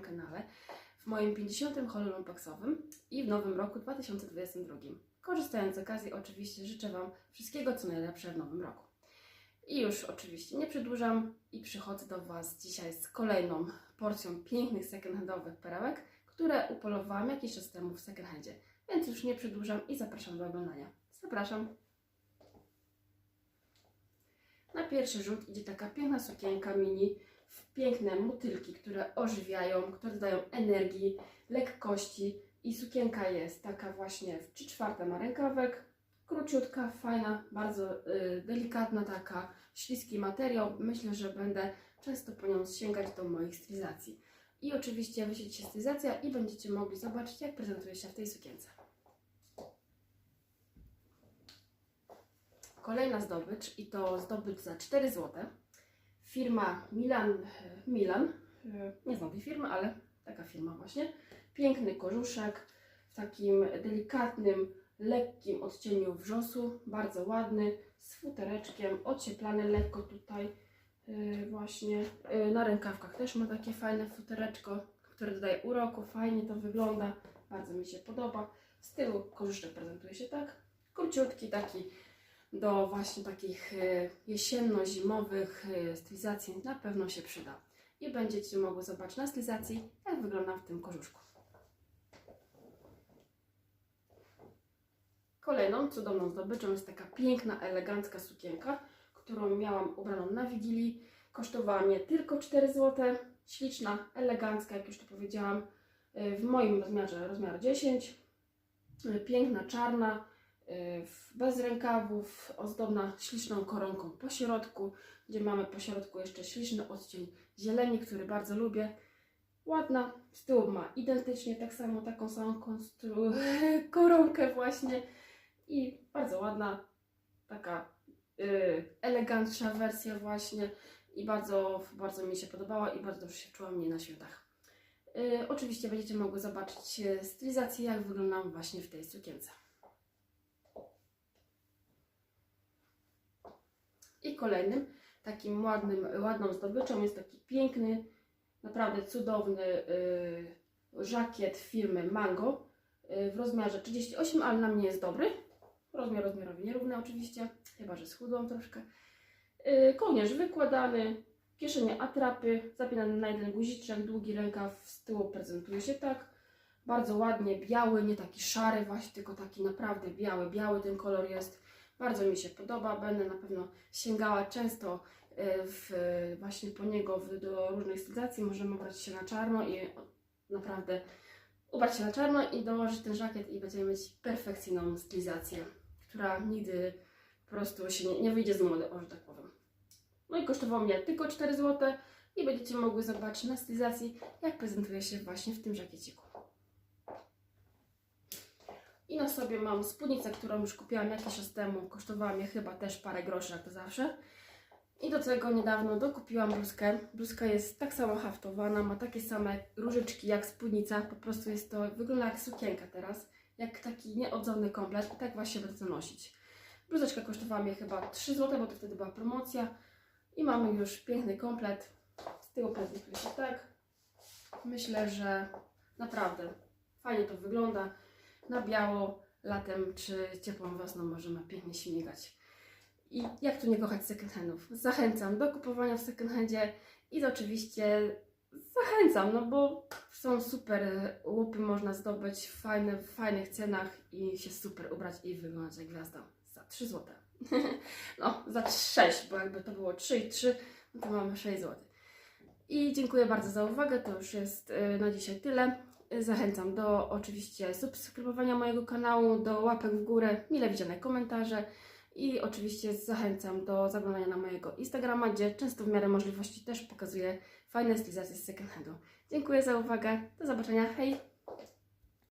kanale w moim 50. holu lumpaksowym i w nowym roku 2022. Korzystając z okazji, oczywiście życzę Wam wszystkiego, co najlepsze w nowym roku. I już oczywiście nie przedłużam i przychodzę do Was dzisiaj z kolejną porcją pięknych second-handowych perełek, które upolowałam jakiś czas temu w second-handzie. Więc już nie przedłużam i zapraszam do oglądania. Zapraszam. Na pierwszy rzut idzie taka piękna sukienka mini piękne motylki, które ożywiają, które dodają energii, lekkości i sukienka jest taka właśnie w 3 czwarte ma rękawek, króciutka, fajna, bardzo y, delikatna taka, śliski materiał. Myślę, że będę często po nią sięgać do moich stylizacji. I oczywiście wyświetli się stylizacja i będziecie mogli zobaczyć, jak prezentuje się w tej sukience. Kolejna zdobycz i to zdobycz za 4 zł. Firma Milan, Milan, nie znam tej firmy, ale taka firma właśnie. Piękny kożuszek w takim delikatnym, lekkim odcieniu wrzosu, bardzo ładny, z futereczkiem, ocieplany lekko tutaj yy, właśnie. Na rękawkach też ma takie fajne futereczko, które dodaje uroku, fajnie to wygląda, bardzo mi się podoba. Z tyłu kożuszek prezentuje się tak, króciutki taki do właśnie takich y, jesienno-zimowych y, stylizacji na pewno się przyda. I będziecie mogły zobaczyć na stylizacji, jak wygląda w tym kożuszku. Kolejną cudowną zdobyczą jest taka piękna, elegancka sukienka, którą miałam ubraną na Wigilii. Kosztowała mnie tylko 4 zł. Śliczna, elegancka, jak już to powiedziałam, y, w moim rozmiarze, rozmiar 10. Y, Piękna, czarna, bez rękawów, ozdobna śliczną koronką po środku, gdzie mamy po środku jeszcze śliczny odcień zieleni, który bardzo lubię. Ładna, z tyłu ma identycznie tak samo, taką samą koronkę właśnie i bardzo ładna, taka y, elegantsza wersja właśnie i bardzo, bardzo mi się podobała i bardzo dobrze się czułam w niej na świętach. Y, oczywiście będziecie mogły zobaczyć stylizację, jak wyglądam właśnie w tej sukience. I kolejnym takim ładnym, ładną zdobyczą jest taki piękny, naprawdę cudowny y, żakiet firmy Mango y, w rozmiarze 38, ale na mnie jest dobry. Rozmiar rozmiarowi nierówny oczywiście, chyba że schudłam troszkę. Y, kołnierz wykładany, kieszenie atrapy, zapinany na jeden guziczek, długi rękaw z tyłu prezentuje się tak. Bardzo ładnie, biały, nie taki szary właśnie, tylko taki naprawdę biały, biały ten kolor jest. Bardzo mi się podoba, będę na pewno sięgała często y, w, właśnie po niego w, do różnych stylizacji. Możemy ubrać się na czarno i naprawdę ubrać się na czarno i dołożyć ten żakiet i będziemy mieć perfekcyjną stylizację, która nigdy po prostu się nie, nie wyjdzie z mody, o, że tak powiem. No i kosztowało mnie tylko 4 zł i będziecie mogły zobaczyć na stylizacji, jak prezentuje się właśnie w tym żakieciku. I na sobie mam spódnicę, którą już kupiłam jakiś czas temu. Kosztowała mnie chyba też parę groszy, jak to zawsze. I do tego niedawno dokupiłam bluzkę. Bluzka jest tak samo haftowana, ma takie same różyczki jak spódnica. Po prostu jest to, wygląda jak sukienka teraz. Jak taki nieodzowny komplet. I tak właśnie będę nosić. Bluzeczka kosztowała mnie chyba 3 zł, bo to wtedy była promocja. I mamy już piękny komplet. Z tyłu prezentuje się tak. Myślę, że naprawdę fajnie to wygląda. Na biało, latem czy ciepłą wiosną możemy pięknie śmigać. I jak tu nie kochać second handów? Zachęcam do kupowania w second handzie i oczywiście zachęcam, no bo są super łupy, można zdobyć w fajne, w fajnych cenach i się super ubrać i wyglądać jak gwiazda za 3 zł. no, za 6, bo jakby to było 3 i 3, no to mamy 6 zł. I dziękuję bardzo za uwagę, to już jest y, na dzisiaj tyle. Zachęcam do oczywiście subskrybowania mojego kanału, do łapek w górę, mile widziane komentarze i oczywiście zachęcam do zaglądania na mojego Instagrama, gdzie często w miarę możliwości też pokazuję fajne stylizacje z second handu. Dziękuję za uwagę, do zobaczenia, hej!